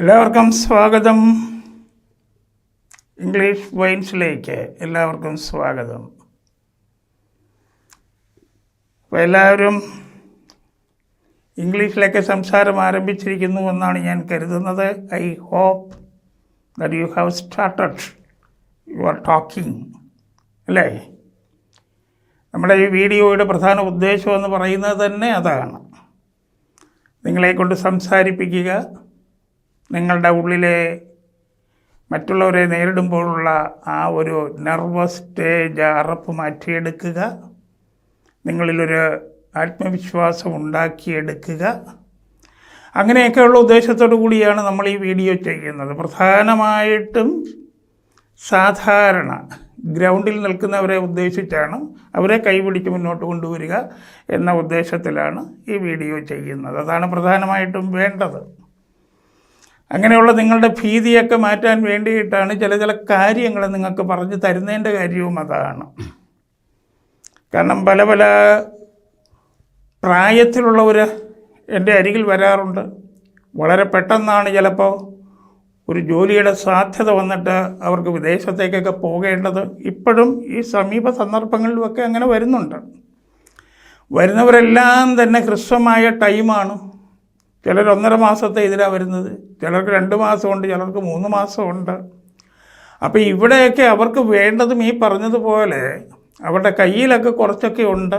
എല്ലാവർക്കും സ്വാഗതം. ഇംഗ്ലീഷ് വൈൻസിലേക്ക് എല്ലാവർക്കും സ്വാഗതം. അപ്പോൾ എല്ലാവരും ഇംഗ്ലീഷിലൊക്കെ സംസാരം ആരംഭിച്ചിരിക്കുന്നു എന്നാണ് ഞാൻ കരുതുന്നത്. I hope that you have started you are talking അല്ലേ? നമ്മുടെ ഈ വീഡിയോയുടെ പ്രധാന ഉദ്ദേശം എന്ന് പറയുന്നത് തന്നെ അതാണ്. നിങ്ങളെ കൊണ്ട് സംസാരിപ്പിക്കുക നിങ്ങളുടെ ഉള്ളിലെ മറ്റുള്ളവരെ നേരിടുമ്പോഴുള്ള ആ ഒരു നെർവസ് സ്റ്റേജ് അറപ്പ് മാറ്റിയെടുക്കുക. നിങ്ങളിലൊരു ആത്മവിശ്വാസം ഉണ്ടാക്കിയെടുക്കുക. അങ്ങനെയൊക്കെയുള്ള ഉദ്ദേശത്തോടു കൂടിയാണ് നമ്മൾ ഈ വീഡിയോ ചെയ്യുന്നത്. പ്രധാനമായിട്ടും സാധാരണ ഗ്രൗണ്ടിൽ നിൽക്കുന്നവരെ ഉദ്ദേശിച്ചാണ് അവരെ കൈപിടിച്ച് മുന്നോട്ട് കൊണ്ടുവരിക എന്ന ഉദ്ദേശത്തിലാണ് ഈ വീഡിയോ ചെയ്യുന്നത്. അതാണ് പ്രധാനമായിട്ടും വേണ്ടത്. അങ്ങനെയുള്ള നിങ്ങളുടെ ഭീതിയൊക്കെ മാറ്റാൻ വേണ്ടിയിട്ടാണ് ചില ചില കാര്യങ്ങൾ നിങ്ങൾക്ക് പറഞ്ഞു തരുന്നതിന്റെ കാര്യവും അതാണ്. കാരണം പല പല പ്രായത്തിലുള്ളവർ എന്റെ അരികിൽ വരാറുണ്ട്. വളരെ പെട്ടെന്നാണ് ചിലപ്പോൾ ഒരു ജോലിയുടെ സാധ്യത വന്നിട്ട് അവർക്ക് വിദേശത്തേക്കൊക്കെ പോകേണ്ടത്. ഇപ്പോഴും ഈ സമീപ സന്ദർഭങ്ങളിലുമൊക്കെ അങ്ങനെ വരുന്നുണ്ട്. വരുന്നവരെല്ലാം തന്നെ ഹ്രസ്വമായ ടൈമാണ്. ചിലർ ഒന്നര മാസത്തെ ഇതിലാണ് വരുന്നത്. ചിലർക്ക് രണ്ട് മാസമുണ്ട് ചിലർക്ക് മൂന്ന് മാസമുണ്ട്. അപ്പോൾ ഇവിടെയൊക്കെ അവർക്ക് വേണ്ടതും ഈ പറഞ്ഞതുപോലെ അവരുടെ കയ്യിലൊക്കെ കുറച്ചൊക്കെ ഉണ്ട്.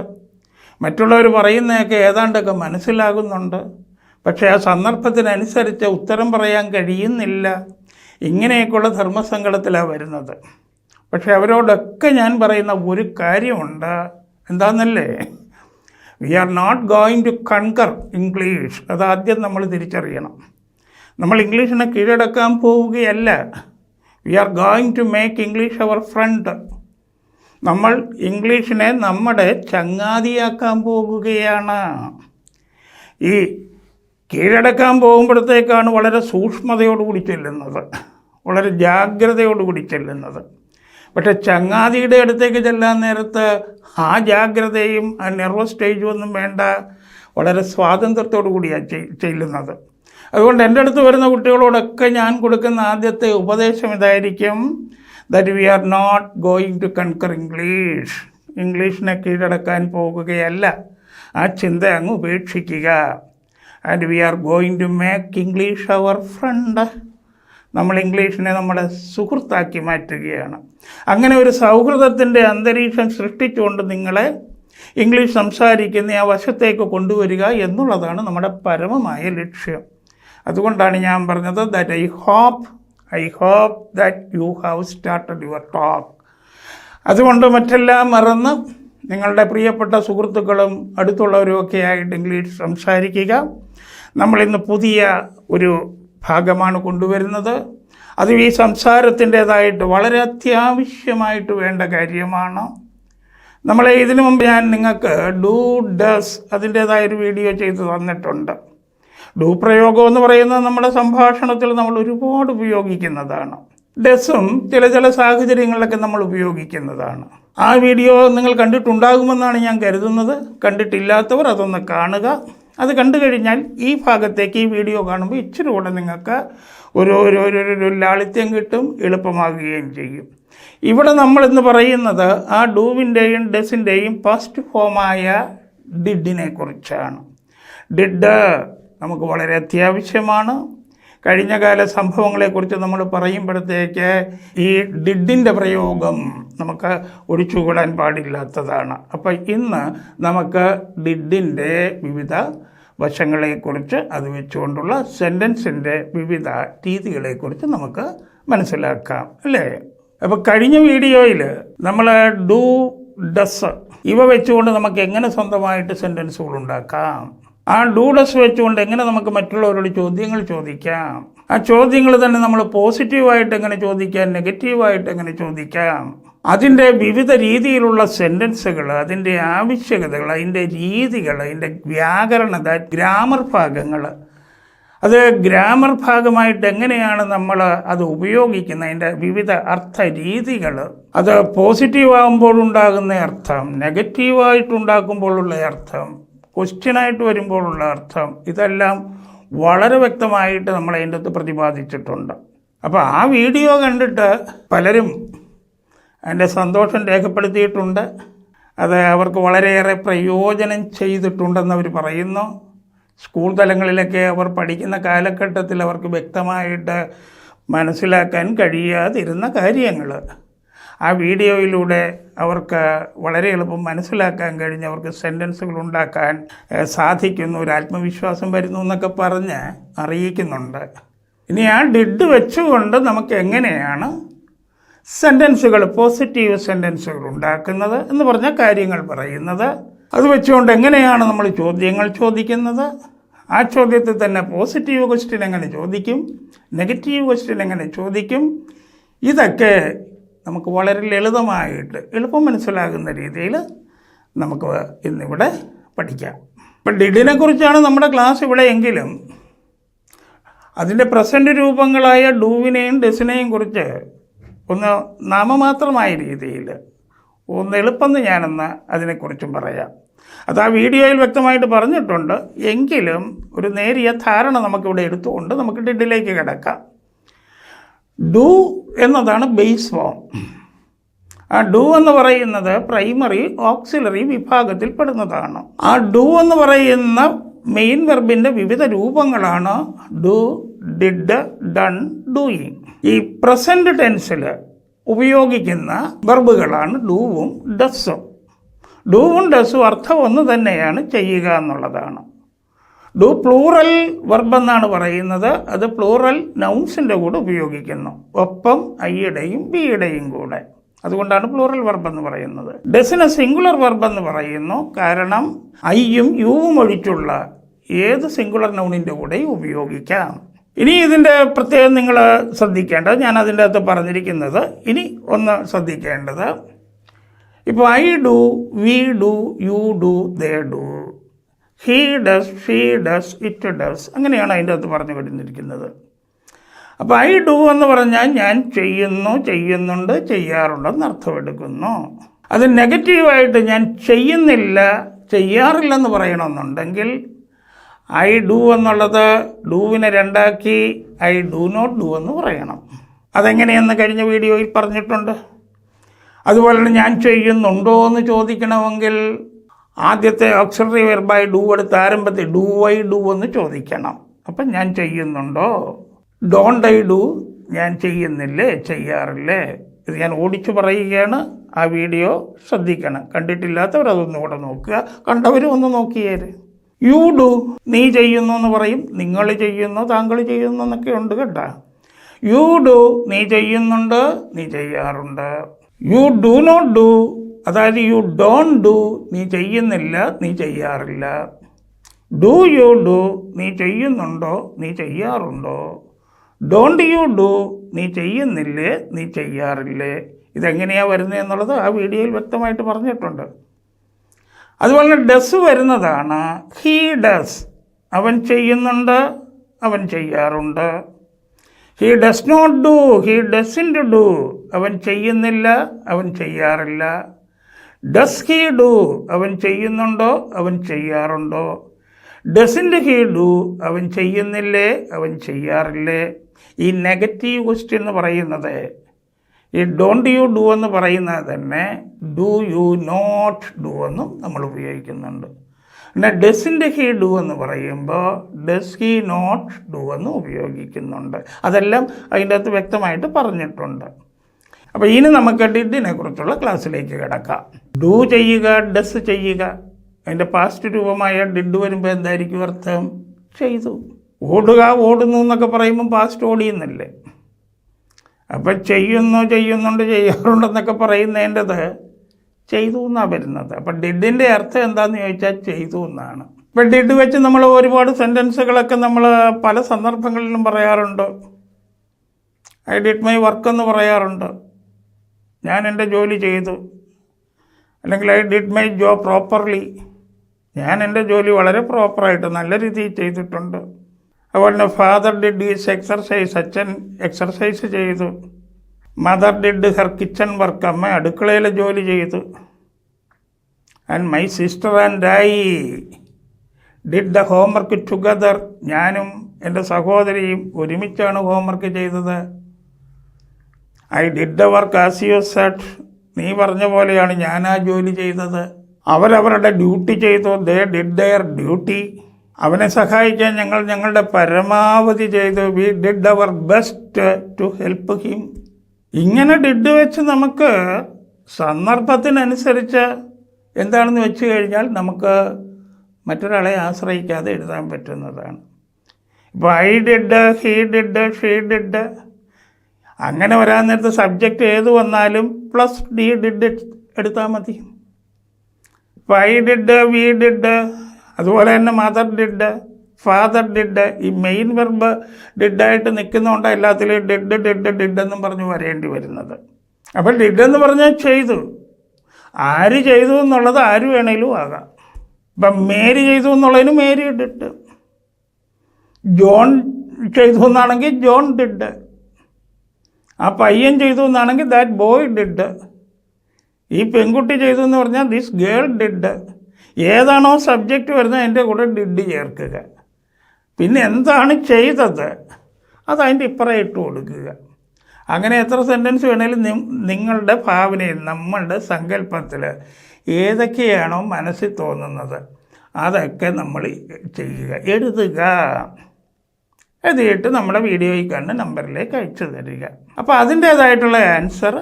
മറ്റുള്ളവർ പറയുന്നതൊക്കെ ഏതാണ്ടൊക്കെ മനസ്സിലാകുന്നുണ്ട്. പക്ഷേ ആ സന്ദർഭത്തിനനുസരിച്ച് ഉത്തരം പറയാൻ കഴിയുന്നില്ല. ഇങ്ങനെയൊക്കെയുള്ള ധർമ്മസങ്കടത്തിലാണ് വരുന്നത്. പക്ഷേ അവരോടൊക്കെ ഞാൻ പറയുന്ന ഒരു കാര്യമുണ്ട്. എന്താണെന്നല്ലേ we are not going to conquer English അതാദ്യം നമ്മൾ തിരിച്ചറിയണം. നമ്മൾ ഇംഗ്ലീഷിനെ കീഴടക്കാൻ പോവുകയല്ല. We are going to make English our friend നമ്മൾ ഇംഗ്ലീഷിനെ നമ്മുടെ ചങ്ങാതിയാക്കാൻ പോകുകയാണ് ഈ കീഴടക്കാൻ പോകുമ്പോഴത്തേക്കാണ് വളരെ സൂക്ഷ്മതയോടുകൂടി ചെല്ലുന്നത്. വളരെ ജാഗ്രതയോടുകൂടി ചെല്ലുന്നത്. പക്ഷെ ചങ്ങാതിയുടെ അടുത്തേക്ക് ചെല്ലാൻ നേരത്ത് ആ ജാഗ്രതയും ആ നെർവസ് സ്റ്റേജും ഒന്നും വേണ്ട. വളരെ സ്വാതന്ത്ര്യത്തോടു കൂടിയാണ് ചെല്ലുന്നത്. അതുകൊണ്ട് എന്റെ അടുത്ത് വരുന്ന കുട്ടികളോടൊക്കെ ഞാൻ കൊടുക്കുന്ന ആദ്യത്തെ ഉപദേശം ഇതായിരിക്കും. That we are not going to conquer English ഇംഗ്ലീഷിനെ കീഴടക്കാൻ പോകുകയല്ല. ആ ചിന്ത അങ്ങ് ഉപേക്ഷിക്കുക. And we are going to make English our friend നമ്മൾ ഇംഗ്ലീഷിനെ നമ്മുടെ സുഹൃത്താക്കി മാറ്റുകയാണ്. അങ്ങനെ ഒരു സൗഹൃദത്തിന്റെ അന്തരീക്ഷം സൃഷ്ടിച്ചുകൊണ്ട് നിങ്ങളെ ഇംഗ്ലീഷ് സംസാരിക്കുന്ന ആ വശത്തേക്ക് കൊണ്ടുവരിക എന്നുള്ളതാണ് നമ്മുടെ പരമമായ ലക്ഷ്യം. അതുകൊണ്ടാണ് ഞാൻ പറഞ്ഞത് that I hope I hope that you have started your talk അതുകൊണ്ട് മറ്റെല്ലാം മറന്ന് നിങ്ങളുടെ പ്രിയപ്പെട്ട സുഹൃത്തുക്കളും അടുത്തുള്ളവരും ഒക്കെ ആയിട്ട് ഇംഗ്ലീഷ് സംസാരിക്കുക. നമ്മളിന്ന് പുതിയ ഒരു ഭാഗമാണ് കൊണ്ടുവരുന്നത്. അത് ഈ സംസാരത്തിന്റേതായിട്ട് വളരെ അത്യാവശ്യമായിട്ട് വേണ്ട കാര്യമാണ്. നമ്മളെ ഇതിനു മുമ്പ് ഞാൻ നിങ്ങൾക്ക് ഡൂ ഡസ് അതിന്റേതായൊരു വീഡിയോ ചെയ്ത് തന്നിട്ടുണ്ട്. ഡൂ പ്രയോഗം എന്ന് പറയുന്നത് നമ്മുടെ സംഭാഷണത്തിൽ നമ്മൾ ഒരുപാട് ഉപയോഗിക്കുന്നതാണ്. ഡസും ചില ചില സാഹചര്യങ്ങളിലൊക്കെ നമ്മൾ ഉപയോഗിക്കുന്നതാണ്. ആ വീഡിയോ നിങ്ങൾ കണ്ടിട്ടുണ്ടാകുമെന്നാണ് ഞാൻ കരുതുന്നത്. കണ്ടിട്ടില്ലാത്തവർ അതൊന്ന് കാണുക. അത് കണ്ടു കഴിഞ്ഞാൽ ഈ ഭാഗത്തേക്ക് ഈ വീഡിയോ കാണുമ്പോൾ ഇച്ചിരി കൂടെ നിങ്ങൾക്ക് ഒരു ഒരു ലാളിത്യം കിട്ടും എളുപ്പമാകുകയും ചെയ്യും. ഇവിടെ നമ്മൾ ഇന്ന് പറയുന്നത് ആ ഡൂവിന്റെയും ഡെസിന്റെയും ഫസ്റ്റ് ഫോമായ ഡിഡിനെ കുറിച്ചാണ്. ഡിഡ് നമുക്ക് വളരെ അത്യാവശ്യമാണ്. കഴിഞ്ഞകാല സംഭവങ്ങളെക്കുറിച്ച് നമ്മൾ പറയുമ്പോഴത്തേക്ക് ഈ ഡിഡിന്റെ പ്രയോഗം നമുക്ക് ഒഴിച്ചുകൂടാൻ പാടില്ലാത്തതാണ്. അപ്പോൾ ഇന്ന് നമുക്ക് ഡിഡിന്റെ വിവിധ വശങ്ങളെക്കുറിച്ച് അത് വെച്ചുകൊണ്ടുള്ള സെന്റൻസിന്റെ വിവിധ രീതികളെക്കുറിച്ച് നമുക്ക് മനസ്സിലാക്കാം അല്ലേ? അപ്പോൾ കഴിഞ്ഞ വീഡിയോയിൽ നമ്മൾ ഡു ഡസ് ഇവ വെച്ചുകൊണ്ട് നമുക്ക് എങ്ങനെ സ്വന്തമായിട്ട് സെന്റൻസുകൾ ഉണ്ടാക്കാം? ആ ഡൂഡസ് വെച്ചുകൊണ്ട് എങ്ങനെ നമുക്ക് മറ്റുള്ളവരോട് ചോദ്യങ്ങൾ ചോദിക്കാം? ആ ചോദ്യങ്ങൾ തന്നെ നമ്മൾ പോസിറ്റീവായിട്ട് എങ്ങനെ ചോദിക്കാം? നെഗറ്റീവായിട്ട് എങ്ങനെ ചോദിക്കാം? അതിന്റെ വിവിധ രീതിയിലുള്ള സെന്റൻസുകൾ അതിന്റെ ആവശ്യകതകൾ അതിന്റെ രീതികൾ അതിന്റെ വ്യാകരണത ഗ്രാമർ ഭാഗങ്ങൾ. അത് ഗ്രാമർ ഭാഗമായിട്ട് എങ്ങനെയാണ് നമ്മൾ അത് ഉപയോഗിക്കുന്നത്? അതിന്റെ വിവിധ അർത്ഥ രീതികൾ. അത് പോസിറ്റീവ് ആകുമ്പോഴുണ്ടാകുന്ന അർത്ഥം നെഗറ്റീവായിട്ടുണ്ടാക്കുമ്പോഴുള്ള അർത്ഥം. ക്വസ്റ്റ്യനായിട്ട് വരുമ്പോഴുള്ള അർത്ഥം ഇതെല്ലാം വളരെ വ്യക്തമായിട്ട് നമ്മൾ അതിന്റെ അകത്ത് പ്രതിപാദിച്ചിട്ടുണ്ട്. അപ്പോൾ ആ വീഡിയോ കണ്ടിട്ട് പലരും അതിന്റെ സന്തോഷം രേഖപ്പെടുത്തിയിട്ടുണ്ട്. അത് അവർക്ക് വളരെയേറെ പ്രയോജനം ചെയ്തിട്ടുണ്ടെന്ന് അവർ പറയുന്നു. സ്കൂൾ തലങ്ങളിലൊക്കെ അവർ പഠിക്കുന്ന കാലഘട്ടത്തിൽ അവർക്ക് വ്യക്തമായിട്ട് മനസ്സിലാക്കാൻ കഴിയാതിരുന്ന കാര്യങ്ങൾ ആ വീഡിയോയിലൂടെ അവർക്ക് വളരെ എളുപ്പം മനസ്സിലാക്കാൻ കഴിഞ്ഞ് അവർക്ക് സെന്റൻസുകൾ ഉണ്ടാക്കാൻ സാധിക്കുന്നു. ഒരു ആത്മവിശ്വാസം വരുന്നു എന്നൊക്കെ പറഞ്ഞ് അറിയിക്കുന്നുണ്ട്. ഇനി ആ ഡിഡ് വെച്ചുകൊണ്ട് നമുക്ക് എങ്ങനെയാണ് സെന്റൻസുകൾ പോസിറ്റീവ് സെന്റൻസുകൾ ഉണ്ടാക്കുന്നത് എന്ന് പറഞ്ഞ കാര്യങ്ങൾ പറയുന്നത്. അത് വെച്ചുകൊണ്ട് എങ്ങനെയാണ് നമ്മൾ ചോദ്യങ്ങൾ ചോദിക്കുന്നത്? ആ ചോദ്യത്തിൽ തന്നെ പോസിറ്റീവ് ക്വസ്റ്റ്യൻ എങ്ങനെ ചോദിക്കും? നെഗറ്റീവ് ക്വസ്റ്റ്യൻ എങ്ങനെ ചോദിക്കും? ഇതൊക്കെ നമുക്ക് വളരെ ലളിതമായിട്ട് എളുപ്പം മനസ്സിലാകുന്ന രീതിയിൽ നമുക്ക് ഇന്നിവിടെ പഠിക്കാം. ഇപ്പം ഡിഡിനെ കുറിച്ചാണ് നമ്മുടെ ക്ലാസ് ഇവിടെ എങ്കിലും അതിന്റെ പ്രസന്റ് രൂപങ്ങളായ ഡൂവിനെയും ഡെസിനെയും കുറിച്ച് ഒന്ന് നാമമാത്രമായ രീതിയിൽ ഒന്ന് എളുപ്പമെന്ന് ഞാനൊന്ന് അതിനെക്കുറിച്ചും പറയാം. അത് ആ വീഡിയോയിൽ വ്യക്തമായിട്ട് പറഞ്ഞിട്ടുണ്ട്. എങ്കിലും ഒരു നേരിയ ധാരണ നമുക്കിവിടെ എടുത്തുകൊണ്ട് നമുക്ക് ഡിഡിലേക്ക് കിടക്കാം. ഡു എന്നതാണ് ബേസ് ഫോം ആ ഡു എന്ന് പറയുന്നത് പ്രൈമറി ഓക്സിലറി വിഭാഗത്തിൽ പെടുന്നതാണ് ആ ഡു എന്ന് പറയുന്ന മെയിൻ വെർബിന്റെ വിവിധ രൂപങ്ങളാണ് ഡു ഡിഡ് ഡൺ ഡൂയിങ് ഈ പ്രസന്റ് ടെൻസിൽ ഉപയോഗിക്കുന്ന വെർബുകളാണ് ഡൂവും ഡസ്സും ഡൂവും ഡസ്സും അർത്ഥം ഒന്ന് തന്നെയാണ് ചെയ്യുക എന്നുള്ളതാണ്. ഡു പ്ലൂറൽ വെർബ് എന്നാണ് പറയുന്നത്. അത് പ്ലൂറൽ നൗൺസിന്റെ കൂടെ ഉപയോഗിക്കുന്നു. ഒപ്പം ഐയുടെയും ബിയുടെയും കൂടെ. അതുകൊണ്ടാണ് പ്ലൂറൽ വെർബ് എന്ന് പറയുന്നത്. ഡെസിന് സിംഗുലർ വെർബ് എന്ന് പറയുന്നു. കാരണം ഐയും യുവും ഒഴിച്ചുള്ള ഏത് സിംഗുലർ നൗണിന്റെ കൂടെയും ഉപയോഗിക്കാം. ഇനി ഇതിന്റെ പ്രത്യേകം നിങ്ങൾ ശ്രദ്ധിക്കേണ്ടത് ഞാൻ അതിന്റെ അകത്ത് പറഞ്ഞിരിക്കുന്നത് ഇനി ഒന്ന് ശ്രദ്ധിക്കേണ്ടത്. ഇപ്പോൾ I do we do you do they do. He does she does it does അങ്ങനെയാണ് അതിന്റെ അകത്ത് പറഞ്ഞു വരുന്നിരിക്കുന്നത് അപ്പോൾ ഐ ഡു എന്ന് പറഞ്ഞാൽ ഞാൻ ചെയ്യുന്നു ചെയ്യുന്നുണ്ട് ചെയ്യാറുണ്ടെന്ന് അർത്ഥമെടുക്കുന്നു അത് നെഗറ്റീവായിട്ട് ഞാൻ ചെയ്യുന്നില്ല ചെയ്യാറില്ലെന്ന് പറയണമെന്നുണ്ടെങ്കിൽ ഐ ഡു എന്നുള്ളത് ഡൂവിനെ രണ്ടാക്കി ഐ ഡു നോട്ട് ഡു എന്ന് പറയണം. അതെങ്ങനെയെന്ന് കഴിഞ്ഞ വീഡിയോയിൽ പറഞ്ഞിട്ടുണ്ട്. അതുപോലെ ഞാൻ ചെയ്യുന്നുണ്ടോ എന്ന് ചോദിക്കണമെങ്കിൽ ആദ്യത്തെ ഓക്സിലറി വെർബായി ഡൂ എടുത്ത് ആരംഭത്തിൽ ഡൂ ഐ ഡൂ എന്ന് ചോദിക്കണം. അപ്പം ഞാൻ ചെയ്യുന്നുണ്ടോ? ഡോണ്ട് ഐ ഡു ഞാൻ ചെയ്യുന്നില്ലേ? ചെയ്യാറില്ലേ? ഇത് ഞാൻ ഓടിച്ചു പറയുകയാണ്. ആ വീഡിയോ ശ്രദ്ധിക്കണം. കണ്ടിട്ടില്ലാത്തവർ അതൊന്നുകൂടെ നോക്കുക. കണ്ടവരും ഒന്ന് നോക്കിയേര്. യു ഡു നീ ചെയ്യുന്നു എന്ന് പറയും. നിങ്ങൾ ചെയ്യുന്നു താങ്കൾ ചെയ്യുന്നു എന്നൊക്കെ ഉണ്ട് കേട്ടോ. യു ഡു നീ ചെയ്യുന്നുണ്ട്. നീ ചെയ്യാറുണ്ട്. യു ഡു നോട്ട് ഡു അതായത് യു ഡോൺ ഡു നീ ചെയ്യുന്നില്ല നീ ചെയ്യാറില്ല. ഡു യു ഡു നീ ചെയ്യുന്നുണ്ടോ നീ ചെയ്യാറുണ്ടോ? ഡോണ്ട് യു ഡു നീ ചെയ്യുന്നില്ലേ നീ ചെയ്യാറില്ലേ? ഇതെങ്ങനെയാണ് വരുന്നത് എന്നുള്ളത് ആ വീഡിയോയിൽ വ്യക്തമായിട്ട് പറഞ്ഞിട്ടുണ്ട്. അതുപോലെ തന്നെ ഡസ് വരുന്നതാണ്. ഹീ ഡസ് അവൻ ചെയ്യുന്നുണ്ട് അവൻ ചെയ്യാറുണ്ട്. He does not do he doesn't do അവൻ ചെയ്യുന്നില്ല അവൻ ചെയ്യാറില്ല. ഡസ് ഹീ ഡു അവൻ ചെയ്യുന്നുണ്ടോ? അവൻ ചെയ്യാറുണ്ടോ? ഡസിന്റ് ഹീ ഡു അവൻ ചെയ്യുന്നില്ലേ? അവൻ ചെയ്യാറില്ലേ? ഈ നെഗറ്റീവ് ക്വസ്റ്റ്യൻ എന്ന് പറയുന്നത് ഈ ഡോണ്ട് യു ഡു എന്ന് പറയുന്നത് തന്നെ ഡു യു നോട്ട് ഡു എന്നും നമ്മൾ ഉപയോഗിക്കുന്നുണ്ട്. പിന്നെ ഡസിന്റെ ഹീ ഡു എന്ന് പറയുമ്പോൾ ഡസ് ഹീ നോട്ട് ഡു എന്ന് ഉപയോഗിക്കുന്നുണ്ട്. അതെല്ലാം അതിന്റെ അകത്ത് വ്യക്തമായിട്ട് പറഞ്ഞിട്ടുണ്ട്. അപ്പോൾ ഇനി നമുക്ക് ഡിഡിനെ കുറിച്ചുള്ള ക്ലാസ്സിലേക്ക് കിടക്കാം. ഡു ചെയ്യുക ഡസ് ചെയ്യുക. അതിന്റെ പാസ്റ്റ് രൂപമായ ഡിഡ് വരുമ്പോൾ എന്തായിരിക്കും അർത്ഥം? ചെയ്തു. ഓടുക ഓടുന്നു എന്നൊക്കെ പറയുമ്പോൾ പാസ്റ്റ് ഓടിയെന്നല്ലേ? അപ്പം ചെയ്യുന്നു ചെയ്യുന്നുണ്ട് ചെയ്യാറുണ്ടെന്നൊക്കെ പറയുന്നതിന്റെത് ചെയ്തു എന്നാണ് വരുന്നത്. അപ്പം ഡിഡിന്റെ അർത്ഥം എന്താണെന്ന് ചോദിച്ചാൽ ചെയ്തു എന്നാണ്. ഇപ്പം ഡിഡ് വെച്ച് നമ്മൾ ഒരുപാട് സെന്റൻസുകളൊക്കെ നമ്മൾ പല സന്ദർഭങ്ങളിലും പറയാറുണ്ട്. ഐ ഡിഡ് മൈ വർക്ക് എന്ന് പറയാറുണ്ട്. ഞാൻ എന്റെ ജോലി ചെയ്തു. അല്ലെങ്കിൽ I did my job properly ഞാൻ എന്റെ ജോലി വളരെ പ്രോപ്പറായിട്ട് നല്ല രീതിയിൽ ചെയ്തിട്ടുണ്ട്. അതുപോലെ തന്നെ ഫാദർ ഡിഡ് ഈസ് എക്സർസൈസ് അച്ഛൻ എക്സർസൈസ് ചെയ്തു. Mother did her kitchen work അമ്മ അടുക്കളയിൽ ജോലി ചെയ്തു. And my sister and I did the homework together ഞാനും എന്റെ സഹോദരിയും ഒരുമിച്ചാണ് ഹോംവർക്ക് ചെയ്തത്. I did the work as you said നീ പറഞ്ഞ പോലെയാണ് ഞാൻ ആ ജോലി ചെയ്തത്. അവരവരുടെ ഡ്യൂട്ടി ചെയ്തു. They did their duty. അവനെ സഹായിക്കാൻ ഞങ്ങൾ ഞങ്ങളുടെ പരമാവധി ചെയ്തു. We did our best to help him. ഇങ്ങനെ ഡിഡ് വെച്ച് നമുക്ക് സന്ദർഭത്തിനനുസരിച്ച് എന്താണെന്ന് വെച്ച് കഴിഞ്ഞാൽ നമുക്ക് മറ്റൊരാളെ ആശ്രയിക്കാതെ എഴുതാൻ പറ്റുന്നതാണ്. ഇപ്പോൾ I did he did she did അങ്ങനെ വരാൻ നേരത്തെ സബ്ജക്റ്റ് ഏത് വന്നാലും പ്ലസ് ഡി ഡിഡ് എടുത്താൽ മതി. വൈ ഡിഡ് വി ഡിഡ് അതുപോലെ തന്നെ മദർ ഡിഡ് ഫാദർ ഡിഡ് ഈ മെയിൻ വെർബ് ഡിഡായിട്ട് നിൽക്കുന്നതുകൊണ്ട് എല്ലാത്തിലും ഡിഡ് ഡിഡ് ഡിഡ് എന്നും പറഞ്ഞ് വരേണ്ടി വരുന്നത്. അപ്പോൾ ഡിഡ് എന്ന് പറഞ്ഞാൽ ചെയ്തു. ആര് ചെയ്തു എന്നുള്ളത് ആര് വേണേലും ആകാം. ഇപ്പം മേരി ചെയ്തു എന്നുള്ളതിന് മേരി ഡിഡ് ജോൺ ചെയ്തു എന്നാണെങ്കിൽ ജോൺ ഡിഡ് ആ പയ്യൻ ചെയ്തു എന്നാണെങ്കിൽ ദാറ്റ് ബോയ് ഡിഡ് ഈ പെൺകുട്ടി ചെയ്തു എന്ന് പറഞ്ഞാൽ ദിസ് ഗേൾ ഡിഡ് ഏതാണോ സബ്ജക്റ്റ് വരുന്നത് അതിന്റെ കൂടെ ഡിഡ് ചേർക്കുക. പിന്നെ എന്താണ് ചെയ്തത്? അത് അതിന്റെ ഇപ്പുറം ഇട്ട് കൊടുക്കുക. അങ്ങനെ എത്ര സെന്റൻസ് വേണേലും നിങ്ങളുടെ ഭാവനയിൽ നമ്മളുടെ സങ്കല്പത്തിൽ ഏതൊക്കെയാണോ മനസ്സിൽ തോന്നുന്നത് അതൊക്കെ നമ്മൾ ചെയ്യുക. എഴുതുക. എഴുതിയിട്ട് നമ്മുടെ വീഡിയോയിൽ കണ്ട് നമ്പറിലേക്ക് അയച്ചു തരിക. അപ്പോൾ അതിന്റേതായിട്ടുള്ള ആൻസർ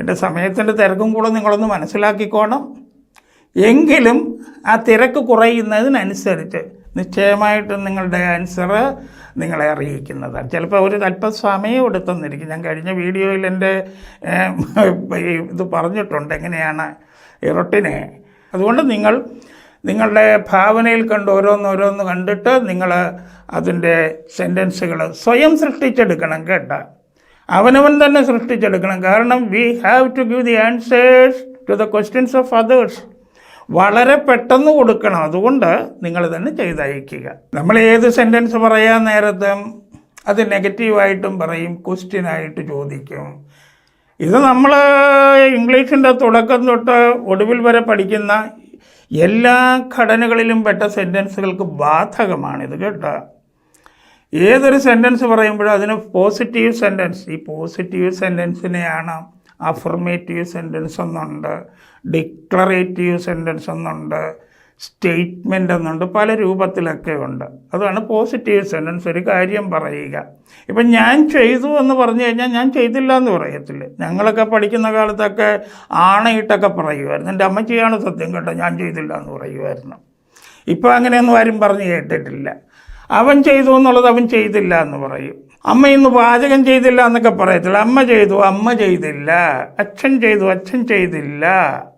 എന്റെ സമയത്തിന്റെ തിരക്കും കൂടെ നിങ്ങളൊന്ന് മനസ്സിലാക്കിക്കോണം. എങ്കിലും ആ തിരക്ക് കുറയുന്നതിനനുസരിച്ച് നിശ്ചയമായിട്ടും നിങ്ങളുടെ ആൻസർ നിങ്ങളെ അറിയിക്കുന്നതാണ്. ചിലപ്പോൾ ഒരു അല്പം സമയം എടുത്തെന്നിരിക്കും ഞാൻ കഴിഞ്ഞ വീഡിയോയിൽ എന്റെ ഇത് പറഞ്ഞിട്ടുണ്ട് എങ്ങനെയാണ് ഇറട്ടിനെ അതുകൊണ്ട് നിങ്ങൾ നിങ്ങളുടെ ഭാവനയിൽ കണ്ട് ഓരോന്നോരോന്ന് കണ്ടിട്ട് നിങ്ങൾ അതിന്റെ സെന്റൻസുകൾ സ്വയം സൃഷ്ടിച്ചെടുക്കണം കേട്ടോ. അവനവൻ തന്നെ സൃഷ്ടിച്ചെടുക്കണം. കാരണം we have to give the answers to the questions of others വളരെ പെട്ടെന്ന് കൊടുക്കണം. അതുകൊണ്ട് നിങ്ങൾ തന്നെ ചെയ്തയക്കുക. നമ്മൾ ഏത് സെന്റൻസ് പറയാൻ നേരത്തും അത് നെഗറ്റീവായിട്ടും പറയും ക്വസ്റ്റ്യനായിട്ട് ചോദിക്കും. ഇത് നമ്മൾ ഇംഗ്ലീഷിന്റെ തുടക്കം തൊട്ട് ഒടുവിൽ വരെ പഠിക്കുന്ന എല്ലാ ഘടനകളിലും പെട്ട സെന്റൻസുകൾക്ക് ബാധകമാണിത് കേട്ടോ. ഏതൊരു സെന്റൻസ് പറയുമ്പോഴും അതിന് പോസിറ്റീവ് സെന്റൻസ് ഈ പോസിറ്റീവ് സെന്റൻസിനെയാണ് അഫർമേറ്റീവ് സെന്റൻസ് എന്നുണ്ട് ഡിക്ലറേറ്റീവ് സെന്റൻസ് എന്നുണ്ട് സ്റ്റേറ്റ്മെന്റ് എന്നുണ്ട് പല രൂപത്തിലൊക്കെ ഉണ്ട്. അതാണ് പോസിറ്റീവ് സെന്റൻസ് ഒരു കാര്യം പറയുക. ഇപ്പം ഞാൻ ചെയ്തു എന്ന് പറഞ്ഞു കഴിഞ്ഞാൽ ഞാൻ ചെയ്തില്ല എന്ന് പറയത്തില്ല. ഞങ്ങളൊക്കെ പഠിക്കുന്ന കാലത്തൊക്കെ ആണയിട്ടൊക്കെ പറയുമായിരുന്നു. എന്റെ അമ്മച്ചിയാണ് സത്യം കേട്ടോ ഞാൻ ചെയ്തില്ല എന്ന് പറയുമായിരുന്നു. ഇപ്പം അങ്ങനെയൊന്നും ആരും പറഞ്ഞു കേട്ടിട്ടില്ല. അവൻ ചെയ്തു എന്നുള്ളത് അവൻ ചെയ്തില്ല എന്ന് പറയും. അമ്മ ഇന്ന് പാചകം ചെയ്തില്ല എന്നൊക്കെ പറയത്തില്ല. അമ്മ ചെയ്തു അമ്മ ചെയ്തില്ല. അച്ഛൻ ചെയ്തു അച്ഛൻ ചെയ്തില്ല.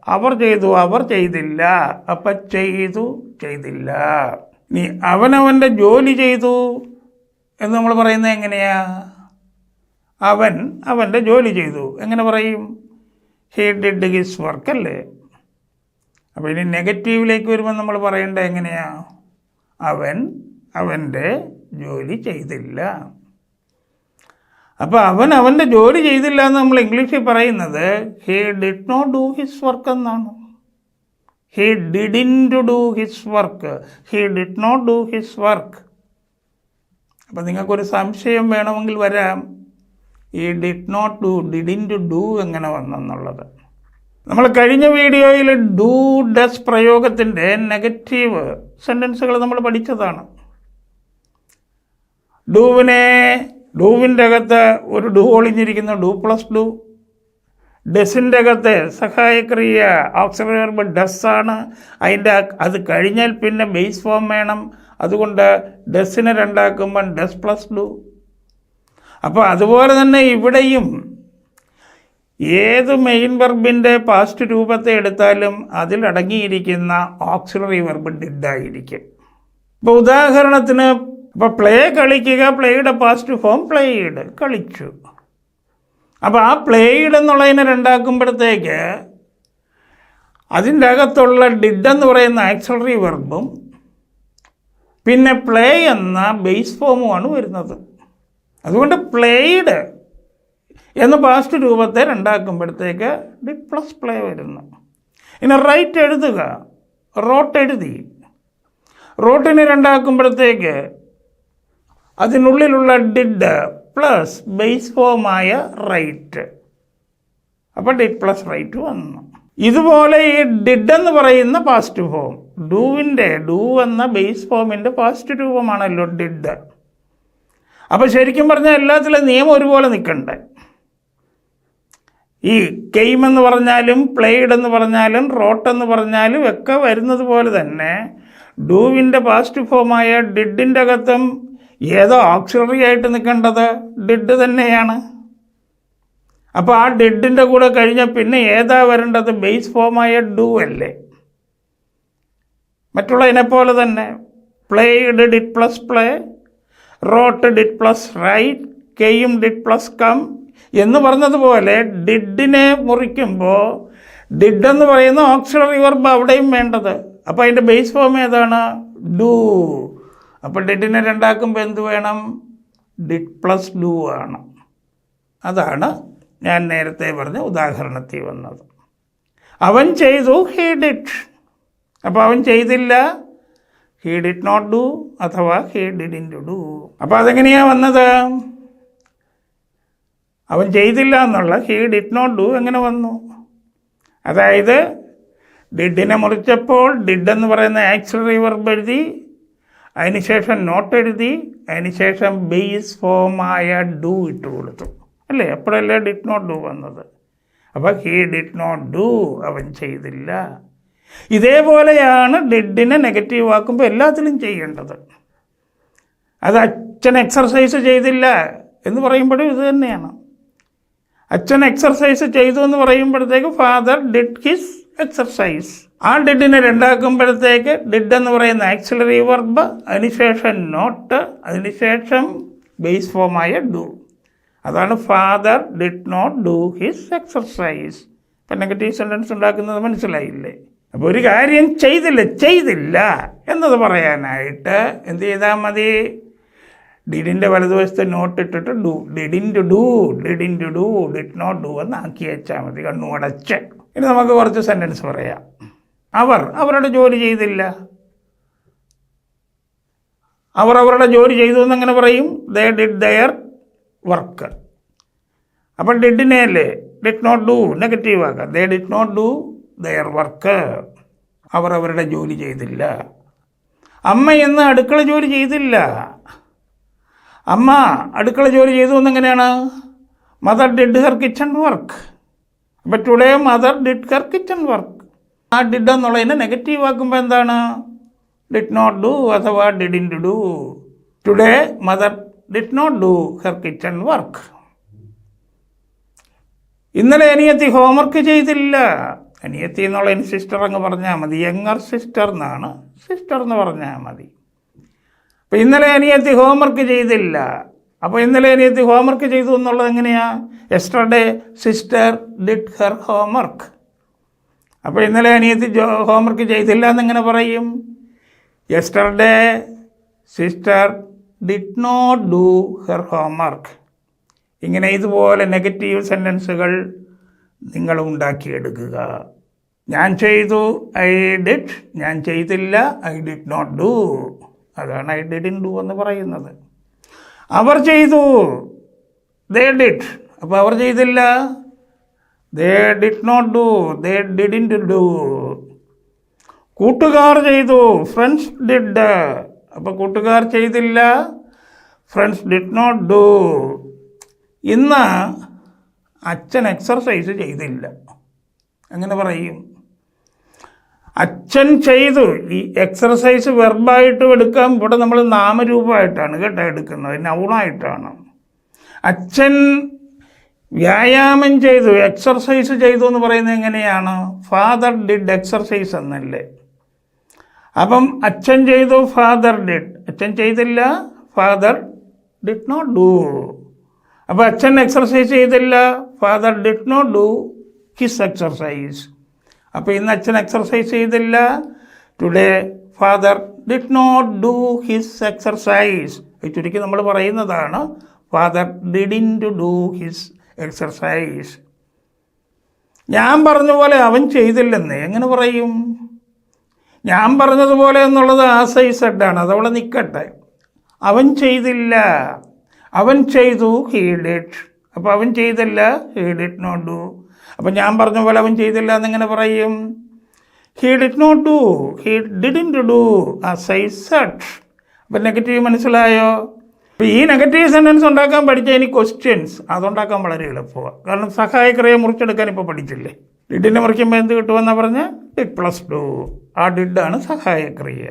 അവർ ചെയ്തു അവർ ചെയ്തില്ല. അപ്പ ചെയ്തു ചെയ്തില്ല. നീ അവനവന്റെ ജോലി ചെയ്തു എന്ന് നമ്മൾ പറയുന്നത് എങ്ങനെയാ? അവൻ അവന്റെ ജോലി ചെയ്തു. എങ്ങനെ പറയും? ഹീ ഡിഡ് ഹിസ് വർക്ക് അല്ലേ? അപ്പോൾ ഇനി നെഗറ്റീവിലേക്ക് വരുമ്പോൾ നമ്മൾ പറയേണ്ടത് എങ്ങനെയാ? അവൻ അവന്റെ ജോലി ചെയ്തില്ല. അപ്പോൾ അവൻ അവന്റെ ജോലി ചെയ്തില്ല എന്ന് നമ്മൾ ഇംഗ്ലീഷിൽ പറയുന്നത് he did not do his work എന്നാണ്. He didn't do his work he did not do his work അപ്പോൾ നിങ്ങൾക്കൊരു സംശയം വേണമെങ്കിൽ വരാം. ഈ did not do didn't do എങ്ങനെ വന്നെന്നുള്ളത് നമ്മൾ കഴിഞ്ഞ വീഡിയോയിൽ ഡു ഡസ് പ്രയോഗത്തിന്റെ നെഗറ്റീവ് സെന്റൻസുകൾ നമ്മൾ പഠിച്ചതാണ്. ഡൂവിനെ ഡൂവിന്റെ അകത്ത് ഒരു ഡു ഒളിഞ്ഞിരിക്കുന്നു ഡു പ്ലസ് ഡു. ഡസിന്റെ അകത്ത് സഹായക്രിയ ഓക്സിലറി വെർബ് ഡസ് ആണ്. അതിന്റെ അത് കഴിഞ്ഞാൽ പിന്നെ ബേസ് ഫോം വേണം. അതുകൊണ്ട് ഡസിനെ രണ്ടാക്കുമ്പം ഡസ് പ്ലസ് ഡു. അപ്പോൾ അതുപോലെ തന്നെ ഇവിടെയും ഏത് മെയിൻ വെർബിന്റെ പാസ്റ്റ് രൂപത്തെ എടുത്താലും അതിലടങ്ങിയിരിക്കുന്ന ഓക്സിലറി വെർബ് ഡിഡായിരിക്കും. ഇപ്പോൾ ഉദാഹരണത്തിന് ഇപ്പോൾ പ്ലേ കളിക്കുക പ്ലേയുടെ പാസ്റ്റ് ഫോം പ്ലേയിഡ് കളിച്ചു. അപ്പോൾ ആ പ്ലേയിഡ് എന്നുള്ളതിനെ രണ്ടാക്കുമ്പോഴത്തേക്ക് അതിന്റെ അകത്തുള്ള ഡിഡ് എന്ന് പറയുന്ന ആക്സലറി വെർബും പിന്നെ പ്ലേ എന്ന ബേസ് ഫോമുമാണ് വരുന്നത്. അതുകൊണ്ട് പ്ലേയിഡ് എന്ന പാസ്റ്റ് രൂപത്തെ രണ്ടാക്കുമ്പോഴത്തേക്ക് ഡി പ്ലസ് പ്ലേ വരുന്നു. ഇനി റൈറ്റ് എഴുതുക. റോട്ട് എഴുതി. റോട്ടിനെ രണ്ടാക്കുമ്പോഴത്തേക്ക് അതിനുള്ളിലുള്ള ഡിഡ് പ്ലസ് ബേസ് ഫോമായ റൈറ്റ് അപ്പോൾ ഡിഡ് പ്ലസ് റൈറ്റ് വന്നു. ഇതുപോലെ ഈ ഡിഡ് എന്ന് പറയുന്ന പാസ്റ്റ് ഫോം ഡൂവിന്റെ ഡൂ എന്ന ബേസ് ഫോമിന്റെ പാസ്റ്റ് രൂപമാണല്ലോ ഡിഡ് അപ്പോൾ ശരിക്കും പറഞ്ഞാൽ എല്ലാത്തിലും നിയമം ഒരുപോലെ നിൽക്കണ്ടേ ഈ ഗെയിം എന്ന് പറഞ്ഞാലും പ്ലേഡ് എന്ന് പറഞ്ഞാലും റോട്ട് എന്ന് പറഞ്ഞാലും ഒക്കെ വരുന്നത് പോലെ തന്നെ ഡൂവിന്റെ പാസ്റ്റ് ഫോമായ ഡിഡിന്റെ അകത്തും ഏതോ ഓക്സിലറി ആയിട്ട് നിൽക്കേണ്ടത് ഡിഡ് തന്നെയാണ്. അപ്പോൾ ആ ഡെഡിന്റെ കൂടെ കഴിഞ്ഞാൽ പിന്നെ ഏതാ വരേണ്ടത്? ബേസ് ഫോമായ ഡു അല്ലേ? മറ്റുള്ളതിനെ പോലെ തന്നെ played did plus play wrote did plus write കെയും ഡിഡ് പ്ലസ് കം എന്ന് പറഞ്ഞതുപോലെ ഡിഡിനെ മുറിക്കുമ്പോൾ ഡിഡ് എന്ന് പറയുന്ന ഓക്സിലറി വെർബ് അവിടെയും വേണ്ടത്. അപ്പോൾ അതിന്റെ ബേസ് ഫോം ഏതാണ്? ഡു അപ്പോൾ ഡിഡിനെ രണ്ടാക്കുമ്പോൾ എന്ത് വേണം? ഡിഡ് പ്ലസ് ഡു ആണ് അതാണ് ഞാൻ നേരത്തെ പറഞ്ഞ ഉദാഹരണത്തിൽ വന്നത്. അവൻ ചെയ്തു ഹീ ഡിഡ് അപ്പോൾ അവൻ ചെയ്തില്ല. ഹീ ഡിഡ് നോട്ട് ഡു അഥവാ ഹീ ഡിഡ് ഇൻ ഡു അപ്പോൾ അതെങ്ങനെയാണ് വന്നത്? അവൻ ചെയ്തില്ല എന്നുള്ള ഹീ ഡിഡ് നോട്ട് ഡു എങ്ങനെ വന്നു? അതായത് ഡിഡിനെ മുറിച്ചപ്പോൾ ഡിഡ് എന്ന് പറയുന്ന ആക്സിലറി വെർബ് എഴുതി അതിനുശേഷം നോട്ട് എഴുതി അതിനുശേഷം ബേസ് ഫോമായ ഡു ഇട്ട് കൊടുത്തു. അല്ലേ? എപ്പോഴല്ലേ ഡിഡ് നോട്ട് ഡു വന്നത്. അപ്പോൾ ഹീ ഡിഡ് നോട്ട് ഡു അവൻ ചെയ്തില്ല. ഇതേപോലെയാണ് ഡിഡിനെ നെഗറ്റീവ് ആക്കുമ്പോൾ എല്ലാത്തിലും ചെയ്യേണ്ടത്. അത് അച്ഛൻ എക്സർസൈസ് ചെയ്തില്ല എന്ന് പറയുമ്പോഴും ഇത് തന്നെയാണ്. അച്ഛൻ എക്സർസൈസ് ചെയ്തു എന്ന് പറയുമ്പോഴത്തേക്ക് ഫാദർ ഡിഡ് ഹിസ് എക്സർസൈസ് ആ ഡിഡിനെ രണ്ടാക്കുമ്പോഴത്തേക്ക് ഡിഡ് എന്ന് പറയുന്ന ആക്സിലറി വർബ് അതിനുശേഷം നോട്ട് അതിനുശേഷം ബേസ് ഫോമായ ഡു അതാണ് father did not do his exercise ഇപ്പം നെഗറ്റീവ് സെന്റൻസ് ഉണ്ടാക്കുന്നത് മനസ്സിലായില്ലേ? അപ്പോൾ ഒരു കാര്യം ചെയ്തില്ല ചെയ്തില്ല എന്നത് പറയാനായിട്ട് എന്ത് ചെയ്താൽ മതി? ഡിഡിന്റെ വലതുവശത്ത് നോട്ട് ഇട്ടിട്ട് do didn't do didn't do did not do എന്ന് ആക്കി വെച്ചാൽ മതി. കണ്ണു അടച്ച് ഇനി നമുക്ക് കുറച്ച് സെന്റൻസ് പറയാം. അവർ അവരുടെ ജോലി ചെയ്തില്ല. അവർ അവരുടെ ജോലി ചെയ്തു എന്നങ്ങനെ പറയും? ദേ ഡിഡ് ദയർ വർക്ക് അപ്പം ഡിഡിനെ അല്ലേ? ഡിഡ് നോട്ട് ഡു നെഗറ്റീവ് ആക്കാം they did not do their work അവർ അവരുടെ ജോലി ചെയ്തില്ല. അമ്മ ഇന്ന് അടുക്കള ജോലി ചെയ്തില്ല. അമ്മ അടുക്കള ജോലി ചെയ്തു എന്നെങ്ങനെയാണ്? Mother did her kitchen work അപ്പം today mother did her kitchen work ആ ഡിഡ് എന്നുള്ളതിനെ നെഗറ്റീവ് ആക്കുമ്പോൾ എന്താണ്? ഡിഡ് നോട്ട് ഡു അഥവാ didn't do today mother did not do her kitchen work ഇന്നലെ അനിയത്തി ഹോംവർക്ക് ചെയ്തില്ല. അനിയത്തി എന്നുള്ളതിന് സിസ്റ്റർ അങ്ങ് പറഞ്ഞാൽ മതി. യങ്ങർ സിസ്റ്റർ എന്നാണ് സിസ്റ്റർ എന്ന് പറഞ്ഞാൽ മതി. അപ്പം ഇന്നലെ അനിയത്തി ഹോംവർക്ക് ചെയ്തില്ല. അപ്പോൾ ഇന്നലെ അനിയത്തി ഹോംവർക്ക് ചെയ്തു എന്നുള്ളത് എങ്ങനെയാണ് yesterday sister did her homework അപ്പോൾ ഇന്നലെ അനിയത്തി ഹോംവർക്ക് ചെയ്തില്ല എന്നെങ്ങനെ പറയും. Yesterday sister did not do her homework ഇങ്ങനെ ഇതുപോലെ നെഗറ്റീവ് സെന്റൻസുകൾ നിങ്ങൾ ഉണ്ടാക്കിയെടുക്കുക. ഞാൻ ചെയ്തു ഐ ഡിഡ് ഞാൻ ചെയ്തില്ല ഐ ഡിഡ് നോട്ട് ഡു അതാണ് ഐ ഡിഡിൻ ഡു എന്ന് പറയുന്നത്. അവർ ചെയ്തു. ദേ ഡിഡ് അപ്പോൾ അവർ ചെയ്തില്ല. They did not do they didn't do കൂട്ടുകാർ ചെയ്തു. ഫ്രണ്ട്സ് ഡിഡ് അപ്പോൾ കൂട്ടുകാർ ചെയ്തില്ല. ഫ്രണ്ട്സ് ഡിഡ് നോട്ട് ഡു ഇന്ന് അച്ഛൻ എക്സർസൈസ് ചെയ്തില്ല. അങ്ങനെ പറയും. അച്ഛൻ ചെയ്തു. ഈ എക്സർസൈസ് വെർബായിട്ട് എടുക്കാം. ഇവിടെ നമ്മൾ നാമരൂപമായിട്ടാണ് കേട്ടോ എടുക്കുന്നത്. നൗണായിട്ടാണ്. അച്ഛൻ വ്യായാമം ചെയ്തു. എക്സർസൈസ് ചെയ്തു എന്ന് പറയുന്നത് എങ്ങനെയാണ്? ഫാദർ ഡിഡ് എക്സർസൈസ് എന്നല്ലേ? അപ്പം അച്ഛൻ ചെയ്തു ഫാദർ ഡിഡ് അച്ഛൻ ചെയ്തില്ല ഫാദർ ഡിഡ് നോട്ട് ഡു അപ്പോൾ അച്ഛൻ എക്സർസൈസ് ചെയ്തില്ല father did not do his exercise അപ്പോൾ ഇന്ന് അച്ഛൻ എക്സർസൈസ് ചെയ്തില്ല. Today father did not do his exercise ചുരുക്കി നമ്മൾ പറയുന്നതാണ് father didn't do his exercise ഞാൻ പറഞ്ഞ പോലെ അവൻ ചെയ്തില്ലെന്ന് എങ്ങനെ പറയും? ഞാൻ പറഞ്ഞതുപോലെ എന്നുള്ളത് ആ സൈസ് ആണ് അതവളെ നിൽക്കട്ടെ അവൻ ചെയ്തില്ല. അവൻ ചെയ്തു ഹീ ഡിഡ് അപ്പോൾ അവൻ ചെയ്തില്ല ഹീ ഡിഡ് നോട്ട് ഡു അപ്പം ഞാൻ പറഞ്ഞ പോലെ അവൻ ചെയ്തില്ല എന്നിങ്ങനെ പറയും. He did not do he didn't do ആ സൈസ് അപ്പം നെഗറ്റീവ് മനസ്സിലായോ? അപ്പോൾ ഈ നെഗറ്റീവ് സെന്റൻസ് ഉണ്ടാക്കാൻ പഠിച്ച ഇനി ക്വസ്റ്റ്യൻസ് അതുണ്ടാക്കാൻ വളരെ എളുപ്പമാണ് കാരണം സഹായക്രിയ മുറിച്ചെടുക്കാൻ ഇപ്പോൾ പഠിച്ചില്ലേ? ഡിഡിനെ മുറിക്കുമ്പോൾ എന്ത് കിട്ടുമെന്നാണ് പറഞ്ഞാൽ ഡിഡ് പ്ലസ് ഡു ആ ഡിഡാണ് സഹായക്രിയ.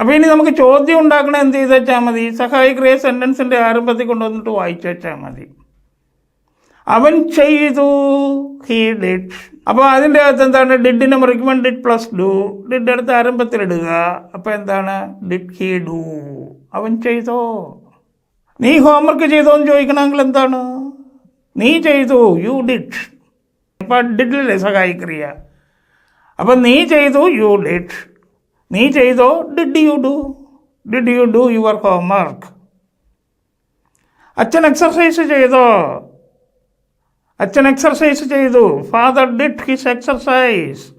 അപ്പോൾ ഇനി നമുക്ക് ചോദ്യം ഉണ്ടാക്കണം എന്ത് ചെയ്ത് വെച്ചാൽ മതി? സഹായക്രിയ സെന്റൻസിന്റെ ആരംഭത്തിൽ കൊണ്ടുവന്നിട്ട് വായിച്ചു വെച്ചാൽ മതി. അവൻ ചെയ്തു. ഹീ ഡിഡ് അപ്പോൾ അതിന്റെ അകത്ത് എന്താണ്? ഡിഡിനെ മുറിക്കുമ്പോൾ ഡിഡ് പ്ലസ് ഡു ഡിഡ് അടുത്ത് ആരംഭത്തിലിടുക അപ്പോൾ എന്താണ്? ഡിഡ് ഹീ ഡു അവൻ ചെയ്തോ. നീ ഹോംവർക്ക് ചെയ്തോ എന്ന് ചോദിക്കണമെങ്കിൽ എന്താണ്? നീ ചെയ്തു. യു ഡിഡ് അപ്പം ഡിഡിലല്ലേ സഹായിക്രിയ അപ്പം നീ ചെയ്തു യു ഡിഡ് നീ ചെയ്തോ did you do did you do your homework അച്ഛൻ എക്സർസൈസ് ചെയ്തോ? അച്ഛൻ എക്സർസൈസ് ചെയ്തു. ഫാദർ ഡിഡ് ഹിസ് എക്സർസൈസ്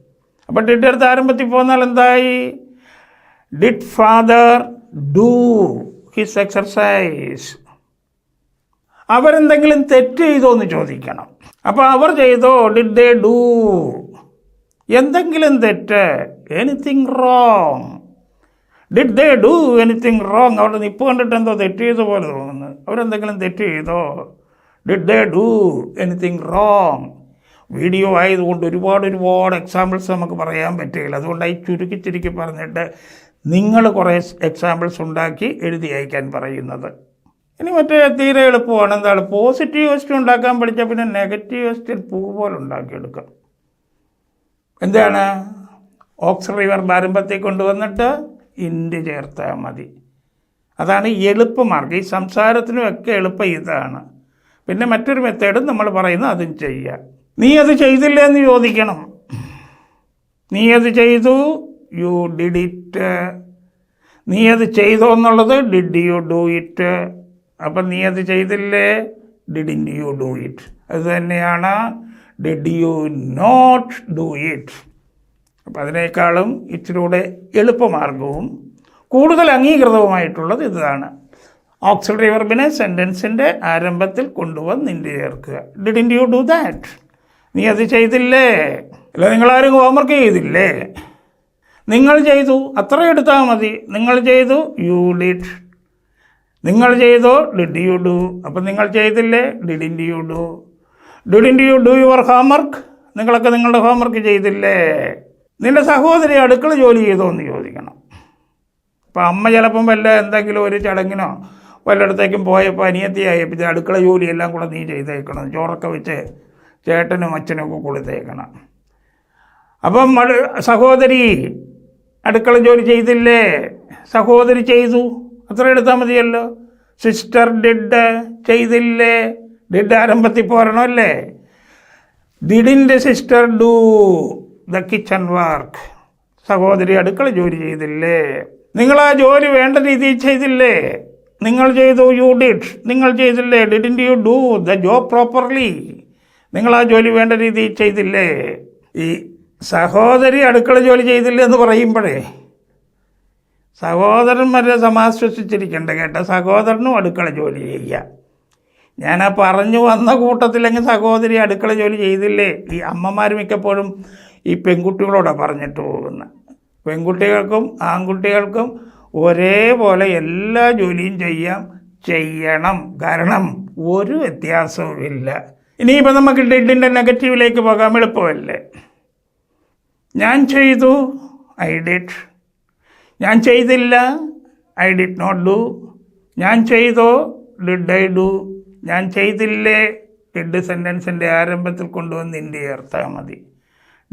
അപ്പം ഡിഡ് അടുത്ത് ആരംഭത്തിൽ പോന്നാൽ എന്തായി? Did father do his exercise അവരെന്തെങ്കിലും തെറ്റ് ചെയ്തോ എന്ന് ചോദിക്കണം. അപ്പോൾ അവർ ചെയ്തോ? ഡിഡ് ദേ ഡു എന്തെങ്കിലും തെറ്റ്? Anything wrong did they do anything wrong അവരുടെ നിപ്പ് കണ്ടിട്ട് എന്തോ തെറ്റ് ചെയ്ത പോലെ തോന്നുന്നു. അവരെന്തെങ്കിലും തെറ്റ് ചെയ്തോ? Did they do anything wrong video ആയതുകൊണ്ട് ഒരുപാട് ഒരുപാട് എക്സാമ്പിൾസ് നമുക്ക് പറയാൻ പറ്റുകയില്ല. അതുകൊണ്ടായി ചുരുക്കി ചുരുക്കി പറഞ്ഞിട്ട് നിങ്ങൾ കുറേ എക്സാമ്പിൾസ് ഉണ്ടാക്കി എഴുതി അയക്കാൻ പറയുന്നത്. ഇനി മറ്റേ തീരെ എളുപ്പമാണ്. എന്താണ്? പോസിറ്റീവ് വെസ്റ്റ് ഉണ്ടാക്കാൻ പഠിച്ചാൽ പിന്നെ നെഗറ്റീവ് വെസ്റ്റിൽ പൂ പോലെ ഉണ്ടാക്കിയെടുക്കാം. എന്താണ്? ഓക്സ് റിവർ ആരംഭത്തിൽ കൊണ്ടുവന്നിട്ട് ഇൻഡ് ചേർത്താൽ മതി. അതാണ് എളുപ്പമാർഗം ഈ സംസാരത്തിനുമൊക്കെ എളുപ്പം ഇതാണ്. പിന്നെ മറ്റൊരു മെത്തേഡും നമ്മൾ പറയുന്ന അതും ചെയ്യുക. നീ അത് ചെയ്തില്ല എന്ന് ചോദിക്കണം. നീ അത് ചെയ്തു യു ഡിഡ് ഇറ്റ് നീ അത് ചെയ്തോ എന്നുള്ളത് ഡിഡ് യു ഡു ഇറ്റ് അപ്പം നീ അത് ചെയ്തില്ലേ ഡിഡിൻ യു ഡു ഇറ്റ് അത് തന്നെയാണ് did you not do it അപ്പം അതിനേക്കാളും ഇച്ചിരൂടെ എളുപ്പമാർഗവും കൂടുതൽ അംഗീകൃതവുമായിട്ടുള്ളത് ഇതാണ്. ഓക്സിലറി വെർബിനെ സെന്റൻസിന്റെ ആരംഭത്തിൽ കൊണ്ടുവന്ന് നിന്റെ ചേർക്കുക. ഡിഡിൻ യു ഡു ദാറ്റ് നീ അത് ചെയ്തില്ലേ? അല്ല നിങ്ങളാരും ഹോംവർക്ക് ചെയ്തില്ലേ? നിങ്ങൾ ചെയ്തു അത്ര എടുത്താൽ മതി. നിങ്ങൾ ചെയ്തു യു ഡിഡ് നിങ്ങൾ ചെയ്തോ ഡിഡ് യു ഡു അപ്പം നിങ്ങൾ ചെയ്തില്ലേ? Didn't you do didn't you do your homework നിങ്ങളൊക്കെ നിങ്ങളുടെ ഹോംവർക്ക് ചെയ്തില്ലേ? നിന്റെ സഹോദരി അടുക്കള ജോലി ചെയ്തോ എന്ന് ചോദിക്കണം. അപ്പം അമ്മ ചിലപ്പം വല്ല എന്തെങ്കിലും ഒരു ചടങ്ങിനോ വല്ലയിടത്തേക്കും പോയപ്പോൾ അനിയത്തിയായി. പിന്നെ അടുക്കള ജോലിയെല്ലാം കൂടെ നീ ചെയ്തേക്കണം. ചോറൊക്കെ വെച്ച് ചേട്ടനും അച്ഛനും ഒക്കെ കൊടുത്തേക്കണം അപ്പം സഹോദരി അടുക്കള ജോലി ചെയ്തില്ലേ? സഹോദരി ചെയ്തു. അത്ര എടുത്താൽ മതിയല്ലോ. സിസ്റ്റർ ഡിഡ് ചെയ്തില്ലേ? ഡിഡ് ആരംഭത്തിൽ പോരണമല്ലേ? ഡിഡിന്റെ sister do the kitchen work സഹോദരി അടുക്കള ജോലി ചെയ്തില്ലേ? നിങ്ങൾ ആ ജോലി വേണ്ട രീതിയിൽ ചെയ്തില്ലേ? നിങ്ങൾ ചെയ്തു യു ഡിഡ് നിങ്ങൾ ചെയ്തില്ലേ? Didn't you do the job properly നിങ്ങൾ ആ ജോലി വേണ്ട രീതിയിൽ ചെയ്തില്ലേ? ഈ സഹോദരി അടുക്കള ജോലി ചെയ്തില്ലേ എന്ന് പറയുമ്പോഴേ സഹോദരന്മാരെ സമാശ്വസിച്ചിരിക്കണ്ട കേട്ടോ. സഹോദരനും അടുക്കള ജോലി ചെയ്യുക. ഞാൻ ആ പറഞ്ഞു വന്ന കൂട്ടത്തിലെങ്കിൽ സഹോദരി അടുക്കള ജോലി ചെയ്തില്ലേ? ഈ അമ്മമാർ മിക്കപ്പോഴും ഈ പെൺകുട്ടികളോടാണ് പറഞ്ഞിട്ട് പോകുന്നത് പെൺകുട്ടികൾക്കും ആൺകുട്ടികൾക്കും ഒരേപോലെ എല്ലാ ജോലിയും ചെയ്യാം ചെയ്യണം. കാരണം ഒരു വ്യത്യാസവും ഇല്ല ഇനിയിപ്പോൾ നമുക്ക് ഡിഡിന്റെ നെഗറ്റീവിലേക്ക് പോകാം എളുപ്പമല്ലേ? ഞാൻ ചെയ്തു ഐ ഡിഡ്. ഞാൻ ചെയ്തില്ല ഐ ഡിഡ് നോട്ട് ഡു. ഞാൻ ചെയ്തോ ഡിഡ് ഐ ഡു. ഞാൻ ചെയ്തില്ലേ ഡിഡ് സെന്റൻസിന്റെ ആരംഭത്തിൽ കൊണ്ടുവന്ന് ഇന്ത്യ ചേർത്താൽ മതി.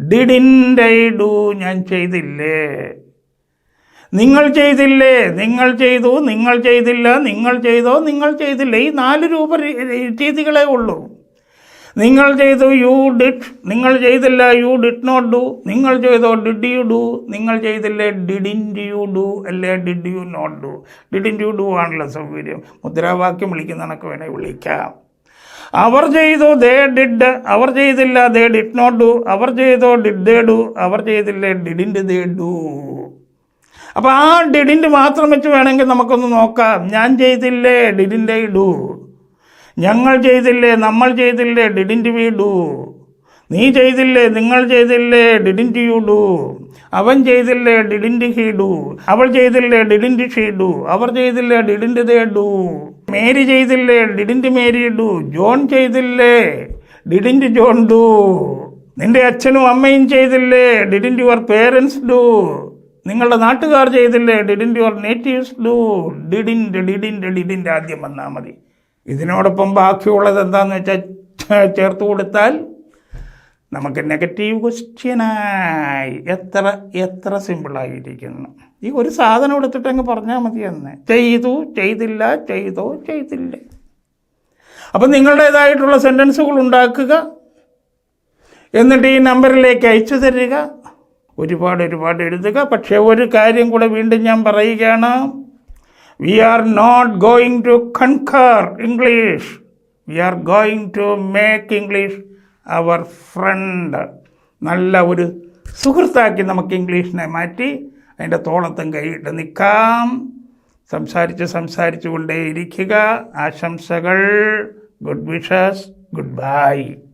ഡിഡിന്റെ ഐ ഡു ഞാൻ ചെയ്തില്ലേ? നിങ്ങൾ ചെയ്തില്ലേ? നിങ്ങൾ ചെയ്തു നിങ്ങൾ ചെയ്തില്ല നിങ്ങൾ ചെയ്തോ നിങ്ങൾ ചെയ്തില്ല? ഈ നാല് രൂപ രീതികളെ ഉള്ളൂ. നിങ്ങൾ ചെയ്തു യു ഡിഡ് നിങ്ങൾ ചെയ്തില്ല യു ഡിഡ് നോട്ട് ഡു നിങ്ങൾ ചെയ്തോ ഡിഡ് യു ഡു നിങ്ങൾ ചെയ്തില്ലേ ഡിഡിൻ യു ഡു അല്ലേ did you not do didn't you do ആണല്ലോ സൗകര്യം. മുദ്രാവാക്യം വിളിക്കുന്ന കണക്ക് വേണേൽ വിളിക്കാം. അവർ ചെയ്തു ദേ ഡിഡ് അവർ ചെയ്തില്ല ദേ ഡിഡ് നോട്ട് ഡു അവർ ചെയ്തോ ഡിഡ് ദേ ഡു അവർ ചെയ്തില്ലേ ഡിഡിന്റെ ദേ ഡു അപ്പോൾ ആ ഡിഡിന്റെ മാത്രം വെച്ച് വേണമെങ്കിൽ നമുക്കൊന്ന് നോക്കാം. ഞാൻ ചെയ്തില്ലേ ഡിഡിന്റെ ഡു? ഞങ്ങൾ ചെയ്തില്ലേ നമ്മൾ ചെയ്തില്ലേ ഡിഡിന്റെ വി ഡു? നീ ചെയ്തില്ലേ നിങ്ങൾ ചെയ്തില്ലേ ഡിഡിന്റെ യു ഡു? അവൻ ചെയ്തില്ലേ ഡിഡിന്റെ ഹി ഡു? അവൾ ചെയ്തില്ലേ ഡിഡിന്റെ ഷീ ഡു? അവർ ചെയ്തില്ലേ ഡിഡിന്റെ ദേ ഡു? മേരി ചെയ്തില്ലേ ഡിഡിന്റെ മേരി ഡു? ജോൺ ചെയ്തില്ലേ ഡിഡിന്റെ ജോൺ ഡു? നിന്റെ അച്ഛനും അമ്മയും ചെയ്തില്ലേ ഡിഡിന്റെ യുവർ പേരൻസ് ഡു? നിങ്ങളുടെ നാട്ടുകാർ ചെയ്തില്ലേ? ഡിഡിൻ യുവർ നേറ്റീവ്സ് ഡു ഡിഡിന്റെ ഡിഡിന്റെ ഡിഡിന്റെ ആദ്യം വന്നാൽ മതി. ഇതിനോടൊപ്പം ബാക്കിയുള്ളത് എന്താണെന്ന് വെച്ചാൽ ചേർത്ത് കൊടുത്താൽ നമുക്ക് നെഗറ്റീവ് ക്വസ്റ്റ്യനായി എത്ര എത്ര സിമ്പിളായിരിക്കുന്നു ഈ ഒരു സാധനം എടുത്തിട്ട് അങ്ങ് പറഞ്ഞാൽ മതി എന്ന് ചെയ്തു ചെയ്തില്ല ചെയ്തോ ചെയ്തില്ല. അപ്പം നിങ്ങളുടേതായിട്ടുള്ള സെന്റൻസുകൾ ഉണ്ടാക്കുക. എന്നിട്ട് ഈ നമ്പറിലേക്ക് അയച്ചു തരിക. ഒരുപാട് ഒരുപാട് എഴുതുക. പക്ഷേ ഒരു കാര്യം കൂടെ വീണ്ടും ഞാൻ പറയുകയാണ്. We are not going to conquer English we are going to make English our friend നല്ല ഒരു സുഹൃത്താക്കി നമുക്ക് ഇംഗ്ലീഷിനെ മാറ്റി അതിന്റെ തോളത്തും കൈയിട്ട് നിൽക്കാം. സംസാരിച്ച് സംസാരിച്ചു കൊണ്ടേയിരിക്കുക ആശംസകൾ. Good wishes good bye